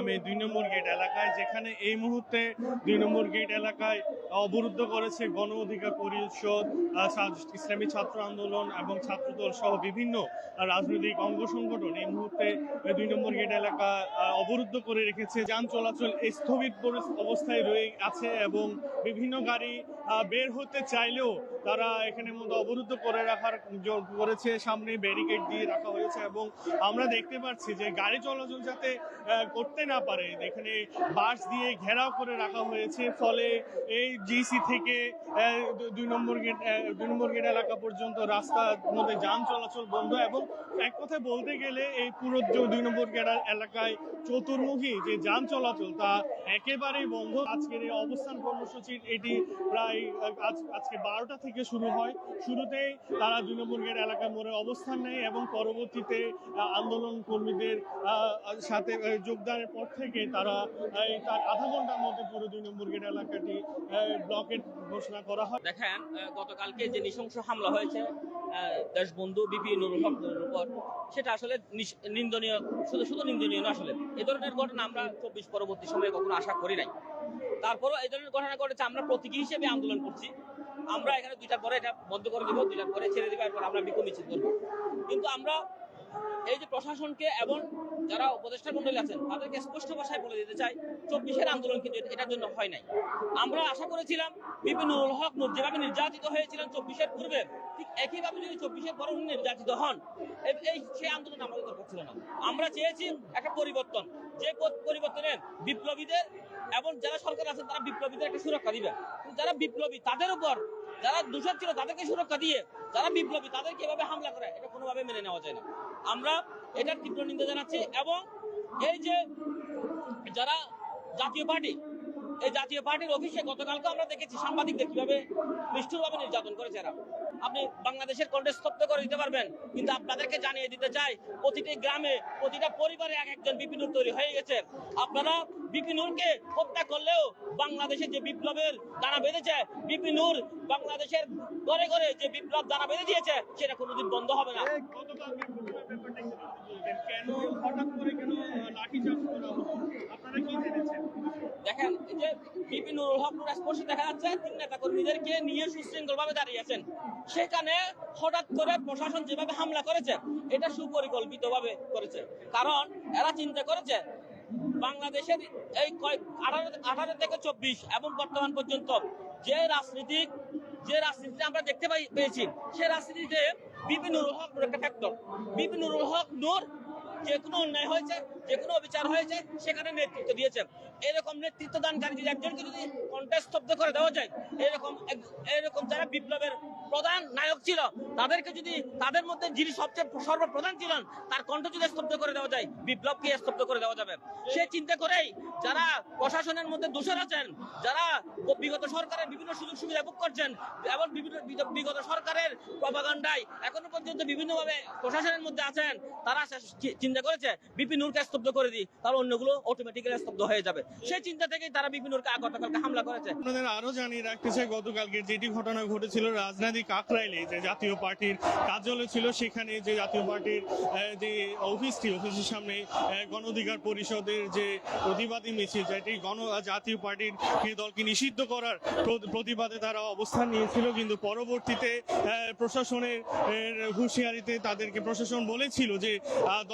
চট্টগ্রামে দুই নম্বর গেট এলাকায়, যেখানে এই মুহূর্তে দুই নম্বর গেট এলাকায় অবরুদ্ধ করেছে গণ অধিকার পরিষদ ইসলামী ছাত্র আন্দোলন এবং ছাত্রদল সহ বিভিন্ন রাজনৈতিক অঙ্গ সংগঠন এই মুহূর্তে দুই নম্বর গেট এলাকা অবরুদ্ধ করে রেখেছে। যান চলাচল স্থগিত অবস্থায় রয়ে আছে এবং বিভিন্ন গাড়ি বের হতে চাইলেও তারা এখানে মধ্যে অবরুদ্ধ করে রাখার করেছে। সামনে ব্যারিকেড দিয়ে রাখা হয়েছে এবং আমরা দেখতে পাচ্ছি যে গাড়ি চলাচল যাতে করতে না পারে। এখানে বাস দিয়ে ঘেরাও করে রাখা হয়েছে, ফলে এই জিসি থেকে দুই নম্বর গেট দুই নম্বর গেট এলাকা পর্যন্ত রাস্তার মধ্যে যান চলাচল বন্ধ এবং এক কথায় বলতে গেলে এই পুরো দুই নম্বর গেট এলাকায় চতুর্মুখী যে যান চলাচল, তা একেবারেই বন্ধ। আজকের এই অবস্থান কর্মসূচির এটি প্রায়, আজ, আজকে বারোটা থেকে শুরু হয়। শুরুতেই তারা দুই নম্বর গেট এলাকার মোড়ে অবস্থান নেয় এবং পরবর্তীতে আন্দোলন কর্মীদের সাথে যোগদানের পর থেকে তারা, এই, তার আধা ঘণ্টার মধ্যে পুরো দুই নম্বর গেট এলাকাটি ব্লকেট ঘোষণা করা হয়। দেখেন গতকালকে যে নৃশংস হামলা হয়েছে দেশবন্ধু বিপি নুরুল হক নুরুর উপর, সেটা আসলে নিন্দনীয়, শুধু শুধু নিন্দনীয় না আসলে। এই ধরনের ঘটনা আমরা চব্বিশ পরবর্তী সময়ে কখনো আশা করি নাই। তারপরও এই ধরনের ঘটনা ঘটেছে, আমরা প্রতীকী হিসেবে আন্দোলন করছি। আমরা এখানে দুইটার পরে এটা বন্ধ করে দিব, দুইটার পরে ছেড়ে দেবো, এরপর আমরা বিক্ষোভ মিছিল করব। কিন্তু আমরা এই যে প্রশাসনকে এবং যারা উপদেষ্টা মন্ডলী আছেন, তাদেরকে স্পষ্ট ভাষায় বলে দিতে চাই, চব্বিশের আন্দোলন কিন্তু এটার জন্য হয় নাই। আমরা আশা করেছিলাম বিপিনুরুল হক নূর যেভাবে নির্যাতিত হয়েছিলেন চব্বিশের পূর্বে, ঠিক একইভাবে যদি চব্বিশের পরে নির্যাতিত হন এই সেই আন্দোলন আমাদের দরকার ছিল না। আমরা চেয়েছি একটা পরিবর্তন। যে পর- পরিবর্তনের বিপ্লবীদের এবং যারা সরকার আছে, তারা বিপ্লবীদের একটা সুরক্ষা দিবে। যারা বিপ্লবী, তাদের উপর যারা দূষণ ছিল, তাদেরকে সুরক্ষা দিয়ে, যারা বিপ্লবী, তাদেরকে এভাবে হামলা করে, এটা কোনোভাবে মেনে নেওয়া যায় না। আমরা এটার তীব্র নিন্দা জানাচ্ছি এবং এই যে যারা জাতীয় পার্টি, এই জাতীয় পার্টির অফিসে গতকালকে আমরা দেখেছি সাংবাদিকদের কীভাবে নিষ্ঠুরভাবে নির্যাতন করেছে এরা। আপনি বাংলাদেশের কণ্ঠে স্তব্ধ করে দিতে পারবেন, কিন্তু আপনাদেরকে জানিয়ে দিতে চাই, প্রতিটি গ্রামে, প্রতিটা পরিবারে এক একজন বিপিনুর তৈরি হয়ে গেছে। আপনারা বিপিনুরকে হত্যা করলেও বাংলাদেশের যে বিপ্লবের দানা বেঁধেছে, বিপিনুর বাংলাদেশের ঘরে ঘরে যে বিপ্লব দানা বেঁধে দিয়েছে, সেটা কোনোদিন বন্ধ হবে না গতকালকে ঘটনার ব্যাপারটা একটু যদি বলতেন। কেন দেখেন, এই যে বিপিনুর হক দেখা যাচ্ছে, তিন নেতা কর্মীদেরকে নিয়ে সুশৃঙ্খল ভাবে দাঁড়িয়ে আছেন। সেখানে হঠাৎ করে প্রশাসন যেভাবে হামলা করেছে, এটা সুপরিকল্পিত ভাবে করেছে। কারণ এরা চিন্তা করেছে, বাংলাদেশের এই কয়েক আঠারো আঠারো থেকে চব্বিশ এবং বর্তমান পর্যন্ত যে রাজনীতিক, যে রাজনীতিটা আমরা দেখতে পাই, পেয়েছি, সে রাজনীতিতে বিপিনুর হক নূর একটা ফ্যাক্টর বিপিনুর হক নূর যে কোনো অন্যায় হয়েছে, যে কোনো অবিচার হয়েছে, সেখানে নেতৃত্ব দিয়েছে এরকম নেতৃত্ব দানকারী একজনকে যদি কন্টেস্ট স্তব্ধ করে দেওয়া যায়, এরকম এরকম যারা বিপ্লবের প্রধান নায়ক ছিল, তাদেরকে যদি তাদের মধ্যে যিনি সবচেয়ে সর্বপ্রধান ছিলেন, তার কণ্ঠ যদি স্তব্ধ করে দেওয়া যায়, বিপ্লবকে স্তব্ধ করে দেওয়া যাবে। সে চিন্তা করেই যারা প্রশাসনের মধ্যে দোষর আছেন, যারা বিগত সরকারের বিভিন্ন সুযোগ সুবিধা ভোগ করছেন, এবং বিভিন্ন বিগত সরকারের প্রপাগান্ডায় এখনও পর্যন্ত বিভিন্নভাবে প্রশাসনের মধ্যে আছেন, তারা চিন্তা করেছে, বিপি নূরকে স্তব্ধ করে দিই, তাহলে অন্যগুলো অটোমেটিক্যালি স্তব্ধ হয়ে যাবে। সেই চিন্তা থেকেই তারা বিপি নূরকে গতকালকে হামলা করেছে। আপনাদের আরও জানিয়ে রাখতে চাই, গতকালকে যেটি ঘটনা ঘটেছিল রাজধানী কাকরাইলে যে জাতীয় পার্টির কার্যালয় ছিল, সেখানে যে জাতীয় পার্টির যে অফিসটি, অফিসের সামনে গণ অধিকার পরিষদের যে প্রতিবাদী মিছিল, যেটি গণ জাতীয় পার্টির দলকে নিষিদ্ধ করার প্রতিবাদে তারা অবস্থান নিয়েছিল, কিন্তু পরবর্তীতে প্রশাসনের হুঁশিয়ারিতে তাদেরকে প্রশাসন বলেছিল যে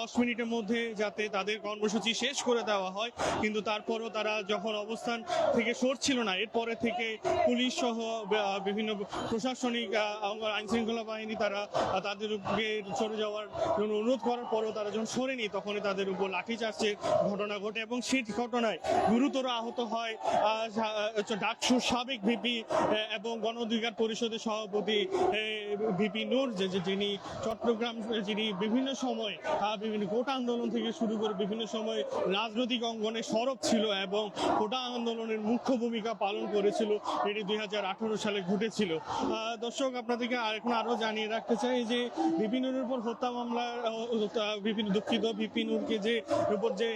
দশ মিনিটের মধ্যে যাতে তাদের কর্মসূচি শেষ করে দেওয়া হয়, কিন্তু তারপরও তারা যখন অবস্থান থেকে সরছিল না, এরপরে থেকে পুলিশ সহ বিভিন্ন প্রশাসনিক আইন শৃঙ্খলা বাহিনী তারা আহ, তাদের সরে যাওয়ার জন্য অনুরোধ করার পরও তারা যখন সরেনি তখনই তাদের উপর লাঠিচার্জের ঘটনা ঘটে এবং সেই ঘটনায় গুরুতর আহত হয় ডাকসুর সাবেক ভিপি এবং গণ অধিকার পরিষদের সভাপতি ভিপি নূর যিনি চট্টগ্রাম যিনি বিভিন্ন সময় বিভিন্ন কোটা আন্দোলন থেকে শুরু করে বিভিন্ন সময় রাজনৈতিক অঙ্গনে সরব ছিল এবং কোটা আন্দোলনের মুখ্য ভূমিকা পালন করেছিল এটি দুই হাজার আঠারো সালে ঘটেছিল। আহ, দর্শক, আপনাদেরকে এখন আরও জানিয়ে রাখতে চাই যে বিপিনুরের উপর হত্যা মামলার বিভিন্ন দুঃখিত, বিপিনুরকে যে উপর যে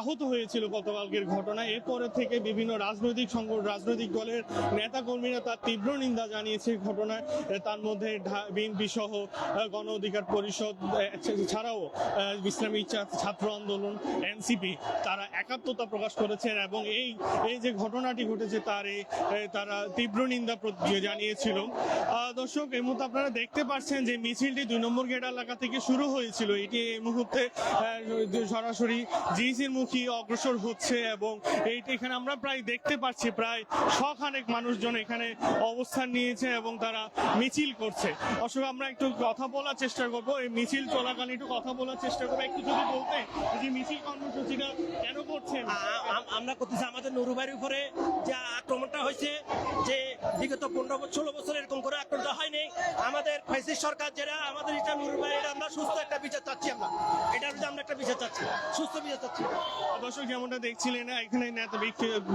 আহত হয়েছিল গতকালকের ঘটনা, এরপরে থেকে বিভিন্ন রাজনৈতিক সংগঠন, রাজনৈতিক দলের নেতা কর্মীরা তার তীব্র নিন্দা জানিয়েছে ঘটনায়। তার মধ্যে বিএনপি সহ গণ অধিকার পরিষদ ছাড়াও ইসলামী ছাত্র আন্দোলন, এনসিপি, তারা একাত্মতা প্রকাশ করেছেন এবং এই এই যে ঘটনাটি ঘটেছে, তার তারা তীব্র নিন্দা জানিয়েছিল। দর্শক, এই মুহূর্তে আপনারা দেখতে পাচ্ছেন যে মিছিলটি দুই নম্বর গেট এলাকা থেকে শুরু হয়েছিল। এটি এই মুহূর্তে সরাসরি জিসির মুখী অগ্রসর হচ্ছে এবং এইটি এখানে আমরা প্রায় দেখতে পাচ্ছি, প্রায় শখানেক মানুষজন এখানে অবস্থান নিয়েছে এবং তারা মিছিল করছে। অশোক, আমরা একটু কথা বলার চেষ্টা করব। এই মিছিল চলাকালীন একটু কথা বলার চেষ্টা করব। একটু যদি বলতে, যে মিছিল কর্মসূচিটা কেন করছেন? আমরা করতেছি আমাদের নুরুবাড়ির উপরে যে আক্রমণটা হয়েছে, যে বিগত পনেরো বছর, ষোলো বছর এরকম করে আক্রমণ হয়নি। আমাদের সরকার যেটা, আমাদের আমরা সুস্থ একটা বিচার চাচ্ছি আমরা। এটার আমরা একটা বিচার চাচ্ছি। সুস্থ বিচার চাচ্ছি। যেমনটা দেখছিলেন, এখানে নেতা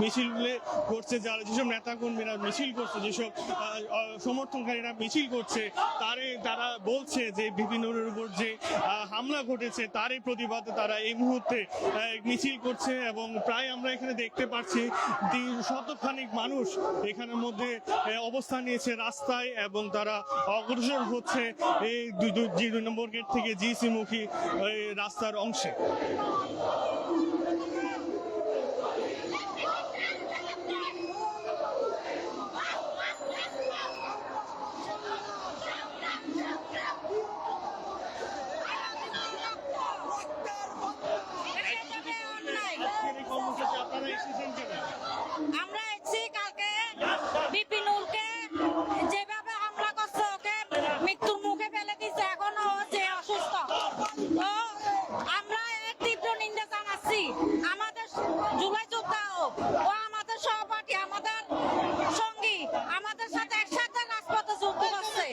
মিছিল করছে, যারা যেসব নেতা কর্মীরা মিছিল করছে, যেসব সমর্থনকারীরা মিছিল করছে, তারে তারা বলছে যে বিভিন্নর উপর যে হামলা ঘটেছে, তারই প্রতিবাদে তারা এই মুহূর্তে মিছিল করছে এবং প্রায় আমরা এখানে দেখতে পাচ্ছি শতখানিক মানুষ এখানের মধ্যে অবস্থান নিয়েছে রাস্তায় এবং তারা অগ্রসর হচ্ছে এই দুই দুই- নম্বর গেট থেকে জিসি মুখী রাস্তার অংশে আজকের এই কর্মসূচি আপনারা এসেছেন কেন? আমরা এসেছি কালকে বিপিনুরকে যেভাবে হামলা করছে ওকে মৃত্যুর মুখে ফেলে দিচ্ছে এখনও ও যে অসুস্থ তো আমরা এর তীব্র নিন্দা জানাচ্ছি আমাদের জুলাই যোদ্ধা ও ও আমাদের সহপাঠী আমাদের সঙ্গী আমাদের সাথে একসাথে রাজপথে যুদ্ধ করছে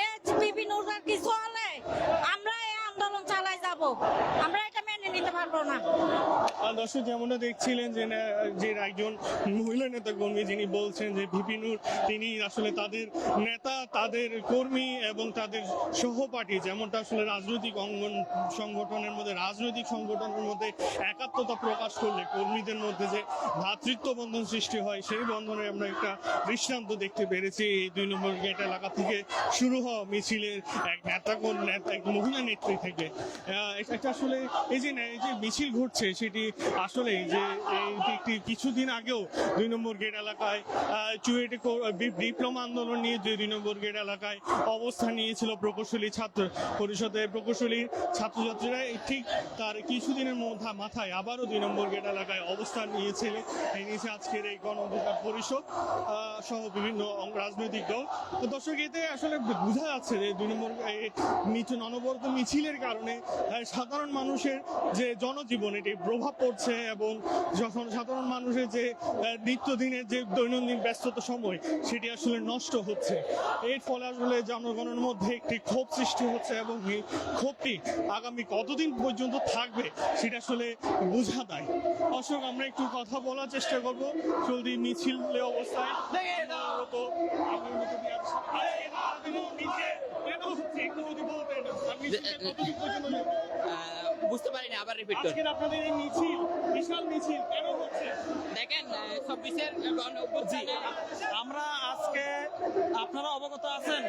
এ বিপিনুরের কিছু হলে আমরা এই আন্দোলন চালাই যাব আমরা এটা মেনে নিতে পারব না আহ, দর্শক যেমনটা দেখছিলেন যে যে একজন মহিলা নেতা কর্মী যিনি বলছেন যে ভিপিনুর তিনি আসলে তাদের নেতা, তাদের কর্মী এবং তাদের সহপাঠী যেমনটা আসলে রাজনৈতিক অঙ্গন সংগঠনের মধ্যে, রাজনৈতিক সংগঠনের মধ্যে একাত্মতা প্রকাশ করলে কর্মীদের মধ্যে যে ভ্রাতৃত্ব বন্ধন সৃষ্টি হয়, সেই বন্ধনে আমরা একটা দৃষ্টান্ত দেখতে পেরেছি। এই দুই নম্বর গেট এলাকা থেকে শুরু হওয়া মিছিলের এক নেতা এক মহিলা নেত্রী থেকে। এটা আসলে এই যে এই যে মিছিল ঘটছে, সেটি আসলে যে একটি কিছুদিন আগেও দুই নম্বর গেট এলাকায় চুয়েটে ডিপ্লোমা আন্দোলন নিয়ে যে দুই নম্বর গেট এলাকায় অবস্থান নিয়েছিল প্রকৌশলী ছাত্র পরিষদে। প্রকৌশলী ছাত্রছাত্রীরা ঠিক তার কিছুদিনের মধ্যে মাথায় আবারও দুই নম্বর গেট এলাকায় অবস্থান নিয়েছিল। এই নিয়েছে আজকের এই গণ অধিকার পরিষদ সহ বিভিন্ন রাজনৈতিক দল। তো দর্শক, এতে আসলে বোঝা যাচ্ছে যে দুই নম্বর মিছিল অনবরত মিছিলের কারণে সাধারণ মানুষের যে জনজীবন এটি প্রভাব পড়ছে এবং যখন সাধারণ মানুষের যে নিত্যদিনের যে দৈনন্দিন ব্যস্ততা সময় সেটি আসলে নষ্ট হচ্ছে এর ফলে আসলে জনগণের মধ্যে একটি ক্ষোভ সৃষ্টি হচ্ছে এবং এই ক্ষোভটি আগামী কতদিন পর্যন্ত থাকবে সেটা আসলে বোঝা দেয় অশোক আমরা একটু কথা বলার চেষ্টা করব চলতি মিছিল অবস্থায় একটু যদি বলতেন, বুঝতে পারিনি আবার রিপিট করুন। আজকের আপনাদের এই মিছিল বিশাল মিছিল কেন হচ্ছে? দেখেন চব্বিশের গণ আমরা আজকে আপনারা অবগত আছেন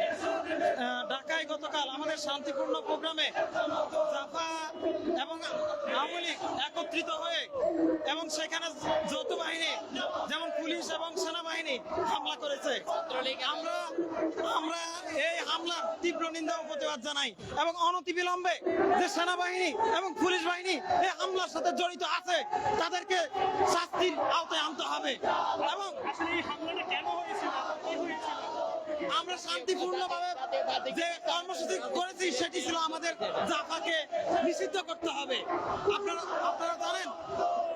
ঢাকায় গতকাল আমাদের শান্তিপূর্ণ প্রোগ্রামে জাফা এবং আওয়ামী লীগ একত্রিত হয়ে এবং সেখানে যৌথ বাহিনী যেমন পুলিশ এবং সেনাবাহিনী হামলা করেছে। আমরা আমরা এই হামলার তীব্র নিন্দা ও প্রতিবাদ জানাই। এবং অনতিবিলম্বে যে সেনাবাহিনী এবং পুলিশ বাহিনী এই হামলার সাথে জড়িত আছে তাদেরকে শাস্তির আওতায় আনতে হবে। এবং আমরা শান্তিপূর্ণভাবে যে কর্মসূচি করেছি সেটি ছিল আমাদের জাফাকে নিষিদ্ধ করতে হবে। আপনারা আপনারা জানেন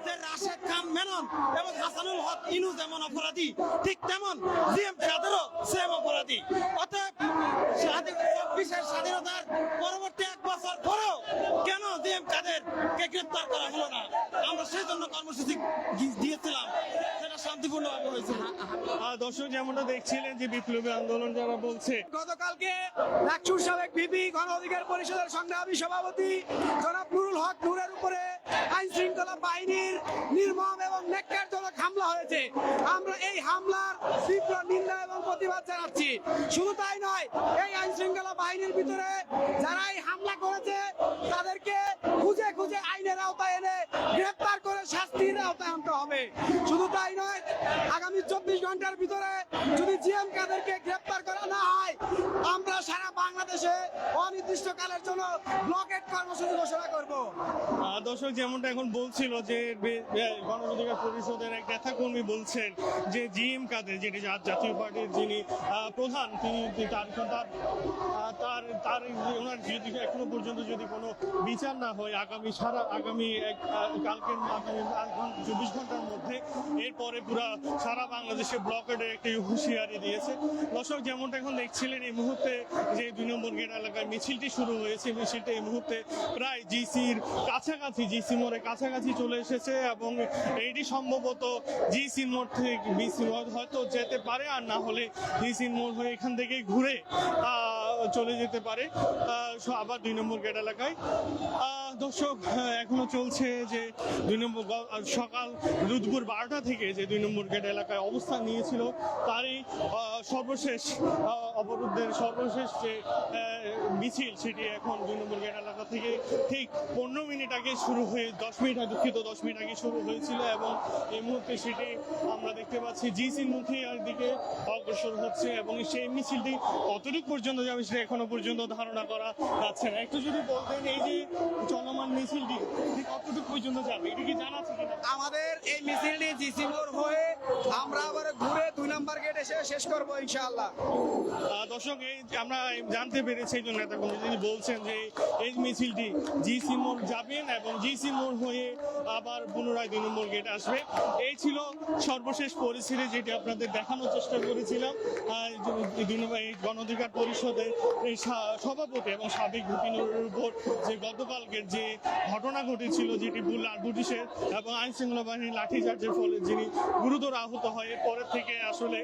যে রাশেদ খান মেনন এবং হাসানুল হক ইনু যেমন অপরাধী ঠিক তেমন জিএম কাদেরও সেম অপরাধী অতএব স্বাধীন চব্বিশের স্বাধীনতার পরবর্তী এক বছর পরেও কেন জিএম কাদেরকে গ্রেপ্তার করা হলো না। আমরা সেই জন্য কর্মসূচি দিয়েছিলাম। দর্শক যেমনটা দেখছিলেন যে বিপ্লবী আন্দোলন যারা বলছে গতকালকে ডাকসুর সাবেক বিপি গণ অধিকার পরিষদের সংগ্রামী সভাপতি জনাব নুরুল হক নূরের উপরে আইন শৃঙ্খলা বাহিনীর নির্মম এবং নেককারজনক হামলা হয়েছে। আমরা এই হামলার তীব্র নিন্দা এবং প্রতিবাদ প্রতিবাদ জানাচ্ছি। শুধু তাই নয় এই আইন শৃঙ্খলা বাহিনীর ভিতরে যারা এই হামলা করেছে তাদেরকে খুঁজে খুঁজে আইনের আওতায় এনে গ্রেফতার করে শাস্তির আওতায় আনতে হবে। শুধু তাই নয় আগামী চব্বিশ ঘণ্টার ভিতরে যদি জিএম কাদেরকে গ্রেপ্তার করা না হয় আমরা সারা বাংলাদেশে অনির্দিষ্টকালের জন্য ব্লকেট কর্মসূচি ঘোষণা করব। দর্শক যেমনটা এখন বলছিল যে বে- বে- গণ অধিকার পরিষদের এক নেতাকর্মী বলছেন যে জিএম কাদের যিনি জা- জাতীয় পার্টির যিনি প্রধান তিনি তার তার তার ওনার যদি এখনও পর্যন্ত যদি কোনো বিচার না হয় আগামী সারা আগামী এক আহ, কালকের আগামী চব্বিশ ঘণ্টার মধ্যে এরপরে পুরো সারা বাংলাদেশে ব্লকেটের একটি হুঁশিয়ারি দিয়েছে। দর্শক যেমনটা এখন দেখছিলেন এই মুহূর্তে যে দুই নম্বর গেট এলাকায় মিছিলটি শুরু হয়েছে মিছিলটি এই মুহূর্তে প্রায় জিসির কাছাকাছি জিসি মোড়ে কাছাকাছি চলে এসেছে এবং এইটি সম্ভবত জিসি মোড় থেকে বিসি মোড় হয়তো যেতে পারে আর না হলে জিসি মোড় হয়ে এখান থেকে ঘুরে আহ, চলে যেতে পারে। আবার দুই নম্বর গেট এলাকায়। দর্শক এখনও চলছে যে দুই নম্বর সকাল দুপুর বারোটা থেকে যে দুই নম্বর গেট এলাকায় অবস্থান নিয়েছিল তারই সর্বশেষ আহ, অবরোধের সর্বশেষ যে মিছিল সেটি এখন দুই নম্বর গেট এলাকা থেকে ঠিক পনেরো মিনিট আগে শুরু হয়ে দশ মিনিট দুঃখিত দশ মিনিট আগে শুরু হয়েছিল এবং এই মুহূর্তে সেটি আমরা দেখতে পাচ্ছি। জিসির মুখে আর দিকে অগ্রসর হচ্ছে এবং সেই মিছিলটি কতটুকু পর্যন্ত যাবে সেটা এখনও পর্যন্ত ধারণা করা যাচ্ছে না। একটু যদি বলতেন এই যে চলমান মিছিলটি কতটুকু পর্যন্ত যাবে? এটা কি জানা আছে আমাদের এই মিছিলটি জিসি মোড় হয়ে আমরা আবার ঘুরে দুই নাম্বার গেট এসে শেষ করব ইনশাআল্লাহ। দর্শক, এই আমরা জানতে পেরেছি এই জন্য নেতাকর্মী, যিনি বলছেন যে এই মিছিলটি জিসি মোড় যাবেন এবং জিসি মোড় হয়ে আবার পুনরায় দুই নম্বর গেট আসবে। এই ছিল সর্বশেষ পরিস্থিতি যেটি আপনাদের দেখানোর চেষ্টা করেছিলাম। গণ অধিকার পরিষদের এই সভাপতি এবং সাবেক ভিপিনুরের উপর যে গতকালকের যে ঘটনা ঘটেছিল, যেটি ব্রিটিশের এবং আইন শৃঙ্খলা বাহিনীর লাঠিচার্জের ফলে যিনি গুরুতর আহত হয় পরের থেকে আসলে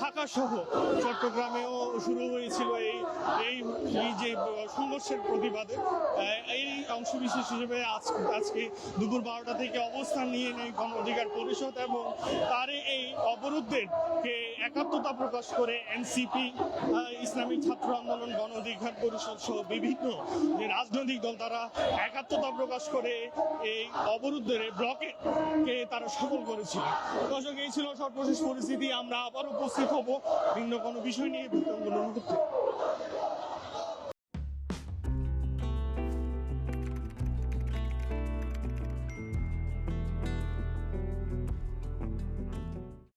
ঢাকা সহ চট্টগ্রামেও শুরু হয়েছিল এই এই যে সংঘর্ষের প্রতিবাদে। এই অংশবিশেষ হিসেবে আজ, আজকে দুপুর বারোটা থেকে অবস্থান নিয়ে নেয় গণ অধিকার পরিষদ এবং তার এই অবরোধের একাত্মতা প্রকাশ করে এনসিপি ইসলামিক ছাত্র আন্দোলন গণ অধিকার পরিষদ সহ বিভিন্ন যে রাজনৈতিক দল তারা একাত্মতা প্রকাশ করে এই অবরোধের ব্লকে কে তারা সফল করেছিল। দর্শক, এই ছিল সর্বশেষ পরিস্থিতি। আমরা আবার উপস্থিত হব। ভিন্ন কোনো বিষয় নিয়ে ভিন্ন কোনো মুহূর্তে